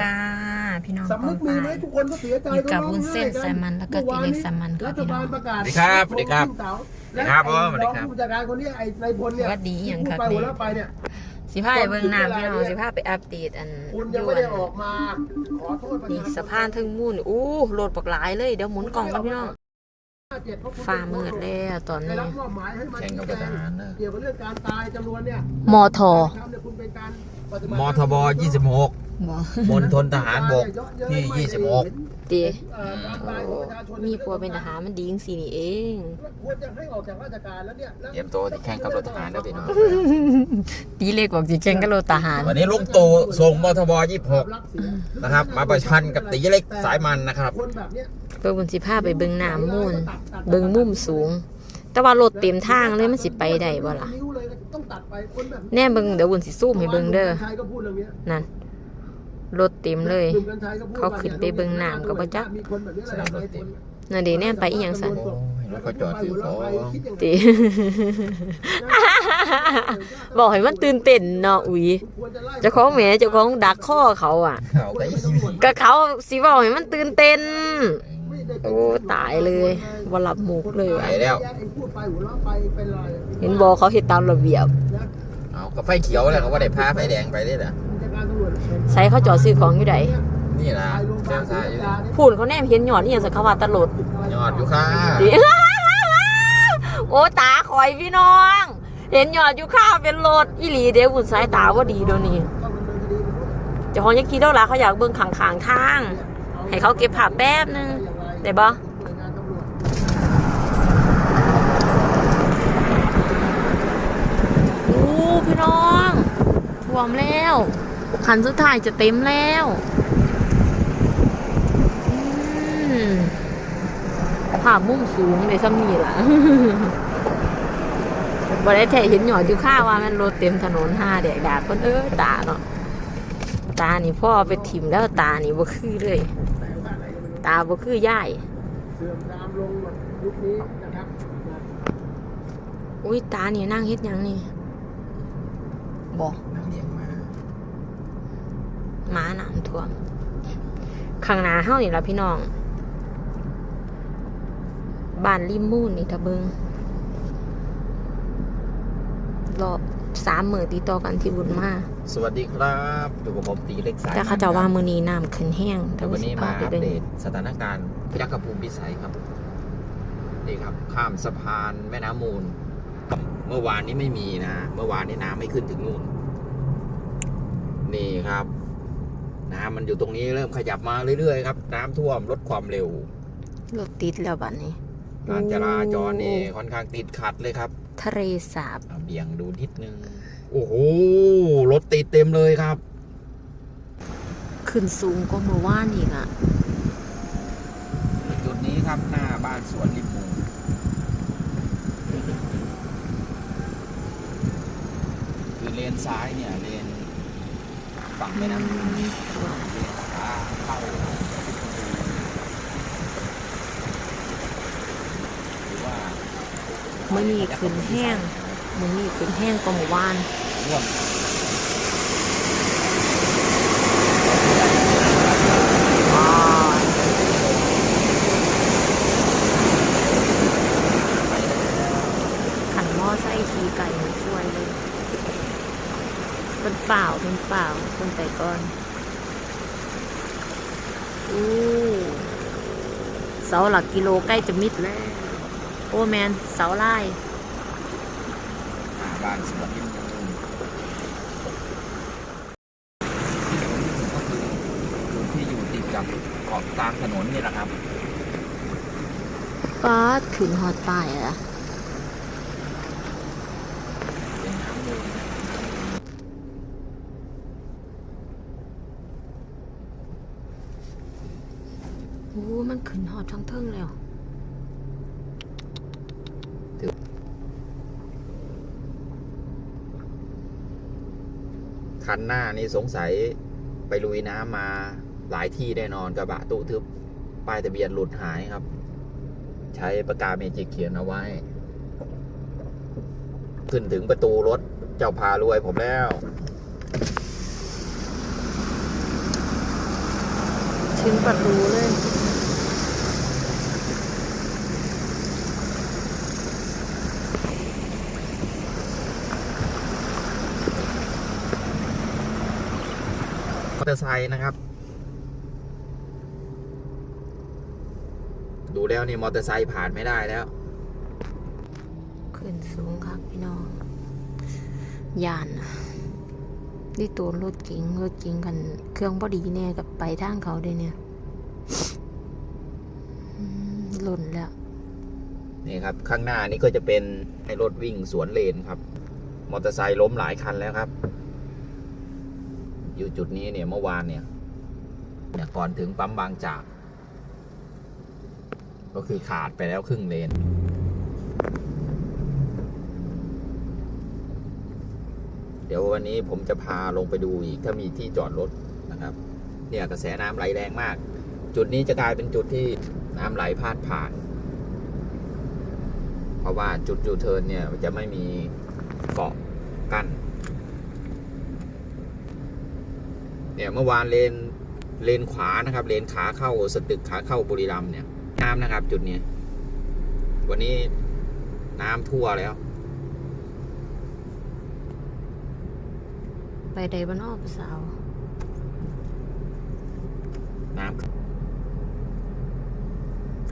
จ้าพี่น้องสำนึกมีไหมทุกคนก็เสียใจอยู่กับร้งวุ้นเส้นไห้แซลมอนแล้วก็ตีเล็กแซลมอนค่ะรัฐพี่น้บาอลงประกาศสวัสดีครับสวัสดีครับและครับผมไอ้สวัสดีครับองผู้จัดการคนเนี้ยไอ้นายพลเนี่ยสวัสดีอย่างครับไปหัวเราะไปเนี่ยสิพาไปเบิ่งน้ำพี่น้องสิพาไปอัปเดตอันคุณยยังวไม่นได้ออกมาขอโทษประนี่ชาชนสะพานทึงมุ่นอู้โหลดปักหลายเลยเดี๋ยวหมุนกล่องกันพี่น้องเจ็ดเพระคุณฟ้ามืดแล้วตอนได้นี้รับมอบหมายให้มาแข่งกับทหารนะเกี่ยวกับเรื่องการตายจำนวนเนี่ยมอทอ ทำเนี่ยคุณเป็นการปฏิบัติมทบ 26บ่มณฑลทหารบกที่ 26ตีเอ่อการตายของประชาชนมีปัวเป็นทหารมันดีจังสี่นี่เอง ควรจะให้ออกจากราชการแล้วเนี่ยแล้วเตรียมตัวที่แข่งกับรถทหารนะพี่น้องตีเล็กบอกสิแข่งกับรถทหารวันนี้ลุงตู่ส่งมทบภาพลักษณ์เสีย26 นะครับ มาประชันกับตีเล็กสายมันนะครับ คนแบบเนี้ยเพื่อบุญสิพาไปเบิ่งน้ำมูล เบิ่งมุมสูง แต่ว่ารถเต็มทางเลยมันสิไปได้บ่ล่ะ นิ้วเลย ต้องตัดไปคนแบบแน่เบิ่งเดี๋ยวบุญสิซูมให้เบิ่งเด้อหนุ่มกัญชัยก็พูดเรื่องเนี้ยนั่น รถเต็มเลย หนุ่มกัญชัยก็พูดเขาขึ้นไปเบิ่งน้ำก็บ่จัก มีคนแบบนี้แหละหลายคนนั่นเดี๋ยวแน่ไปอีหยังสั่นโอ้ยรถก็จอดซื้อของติ บอกให้มันตื่นเต้นเนาะอุ๋ยเจ้าของแหมเจ้าของดักข้อเขาอะ เขาก็ยี่สิบก็เขาสิบอกให้มันตื่นเต้น โอ้ตายเลยบ่รับมุกเลยไปว่ะแล้วพูดไปหัวเราะไปเป็นไรเห็นบอกเขาเฮ็ดตามระเบียบ เอาก็ไฟเขียวแล้วเขาก็ได้พาไฟแดงไปเลยนะจากการตำรวจใส่เขาจอดซื้อของอยู่ใดนี่นะเจ้าชายอยู่นี่พูดเขาแนมเห็นหยอดนี่ยังสักเขาว่าตลดยอดอยู่ค่ะติโอ้ตาคอยพี่น้อง เห็นหยอดอยู่ข้าวเป็นรถอีหลีเดี๋ยวบุญสายตาว่าดีเดี๋ยวนี้เจ้าของยังคิดแล้วล่ะเขาอยากเบิ่งขังขางๆทาง ให้เขาเก็บผับแป๊บนึง ได้บ่โอ้พี่น้องท่วมแล้วคันสุดท้ายจะเต็มแล้วภาพมุมสูงในซ้ำนี่ล่ะบ่ได้แท้เห็นหยอดอยู่ข้าวว่ามันรถเต็มถนนห้าแดกดาดคนเออตาเนาะตานี่พ่อไปถิ่มแล้วตานี่บ่คือเลย ตาบ่คือย่ายเสื่อมตามลงยุคนี้นะครับอุ้ยตานี่นั่งเฮ็ดหยังนี่บ่นั่งเลี้ยงมาหมาน้ำท่วมข้างหน้าเฮานี่ล่ะพี่น้องบ้านริมมูนนี่ตะเบิงรอบสามมื้อติดต่อกันที่บุญมา สวัสดีครับอยู่กับผมตีเล็กสายแต่เขาเจะว่ามื้อนี้น้ำขึ้นแห้งแต่วันนี้สิพมาไปอัปเบิ่งเดตสถานการณ์ยักษ์ภูมิพิสัยครับนี่ครับ ข้ามสะพานแม่น้ำมูล เมื่อวานนี้ไม่มีนะเมื่อวานนี้น้ำไม่ขึ้นถึงนู่น นี่ครับ น้ำมันอยู่ตรงนี้เริ่มขยับมาเรื่อยๆครับ น้ำท่วมลดความเร็วรถติดแล้วบัดนี้การจราจรนี่ค่อนข้างติดขัดเลยครับ ทะเลสาบเอาเบี่ยงดูนิดนึง โอ้โห รถติดเต็มเลยครับ ขึ้นสูงกว่าเมื่อวานอีกอะจุดนี้ครับหน้าบ้านสวนริมมูลคือเลนซ้ายเนี่ย เลนฝั่งแม่น้ำมูลเลนขาเข้าหรือว่ามื่อนี้ขึ้นแห้ง มื่อนี้ขึ้นแห้งกว่าเมื่อวานร่วมขันหม้อไส้ชีไก่มาช่วยเลยเป็นเปล่าเป็นเปล่าคนแต่ก่อนอู้เสาหลักกิโลใกล้จะมิดแล้ว โอ้แมน เสาไล่หน้า บ้านสวนริมมูลก็คือคือที่อยู่ติดกับเกาะกลางถนนนี่แหละครับ ป้าดขึ้นฮอดป้ายอะเป็นน้ำมูลโอ้มันขึ้นฮอดทั้งเทิงแล้ว คันหน้านี่สงสัยไปลุยน้ำมาหลายที่แน่นอนกระบะตู้ทึบป้ายทะเบียนหลุดหายครับ ใช้ปากกาเมจิกเขียนเอาไว้ ขึ้นถึงประตูรถเจ้าพารวยผมแล้วถึงประตูเลย เตอร์ไซค์นะครับ ดูแล้วนี่มอเตอร์ไซค์ผ่านไม่ได้แล้ว ขึ้นสูงครับพี่น้องยานน่ะนี่ตัวรถเก๋งรถเก๋งกัน เครื่องบอดีแน่กับไปทางเขาด้วยเนี่ยอืมหล่นแล้วนี่ครับ ข้างหน้านี่ก็จะเป็นให้รถวิ่งสวนเลนครับ มอเตอร์ไซค์ล้มหลายคันแล้วครับ อยู่จุดนี้เนี่ยเมื่อวานเนี่ยเนี่ยก่อนถึงปั๊มบางจาก ก็คือขาดไปแล้วครึ่งเลนเดี๋ยววันนี้ผมจะพาลงไปดูอีกถ้ามีที่จอดรถนะครับ เนี่ยกระแสน้ำไหลแรงมาก จุดนี้จะกลายเป็นจุดที่น้ำไหลพาดผ่าน เพราะว่าจุดยูเทิร์นเนี่ยจะไม่มีเกาะกั้น เนี่ยเมื่อวานเลนเลนขวานะครับ เลนขาเข้าสตึกขาเข้าบุรีรัมย์เนี่ยน้ำนะครับ จุดนี้วันนี้น้ำทั่วแล้ว ไปใดบ้านนอกสาว น้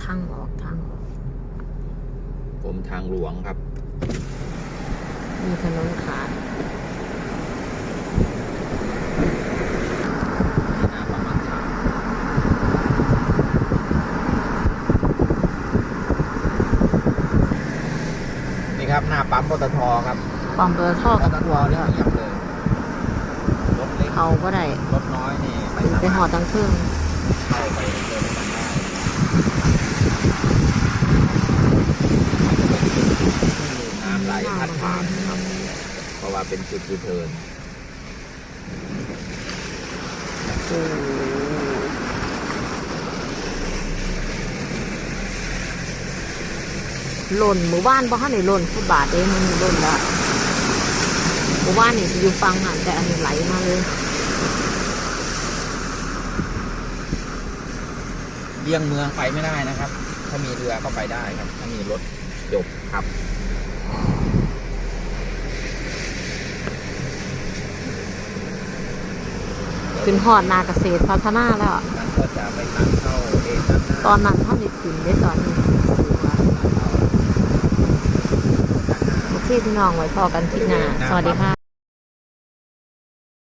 ทางออกทางออกำกรมทางหลวงครับ มีถนนขาด น้ำประมาณทาง นี่ครับหน้าปั๊มปตทครับปั๊มเบอร์ท่อปกับตทหัวเนี่เนี่ยยเงียบเลยรถเล็กเขาก็ได้รถน้อยนี่ไม่ถึงสาไปหอมารถตังเครื่องเข้าไปเดินกันได้น้ำไหลพัดผ่านครับ เพราะว่าเป็นจุดยูเทิร์นโอ้ หล่นหมู่บ้านบ่ฮั่นได้หล่นฟุตบาทเองมันหล่นละหมู่บ้านนี่สิอยู่ฟังหันแต่อันนี้ไหลมาเลยเลี่ยงเมืองไปไม่ได้นะครับ ถ้ามีเรือก็ไปได้ครับ ถ้ามีรถจบครับขึ้นหอดนาเกษตรพัฒนาแล้ว นั้นก็จะไปตัดเข้าเลนด้านหน้าตอนนั้นท่านได้ขึ้นได้ตอนนี้ โอเคพี่น้องไว้พอกันที่หน้าสวัสดีค่ะ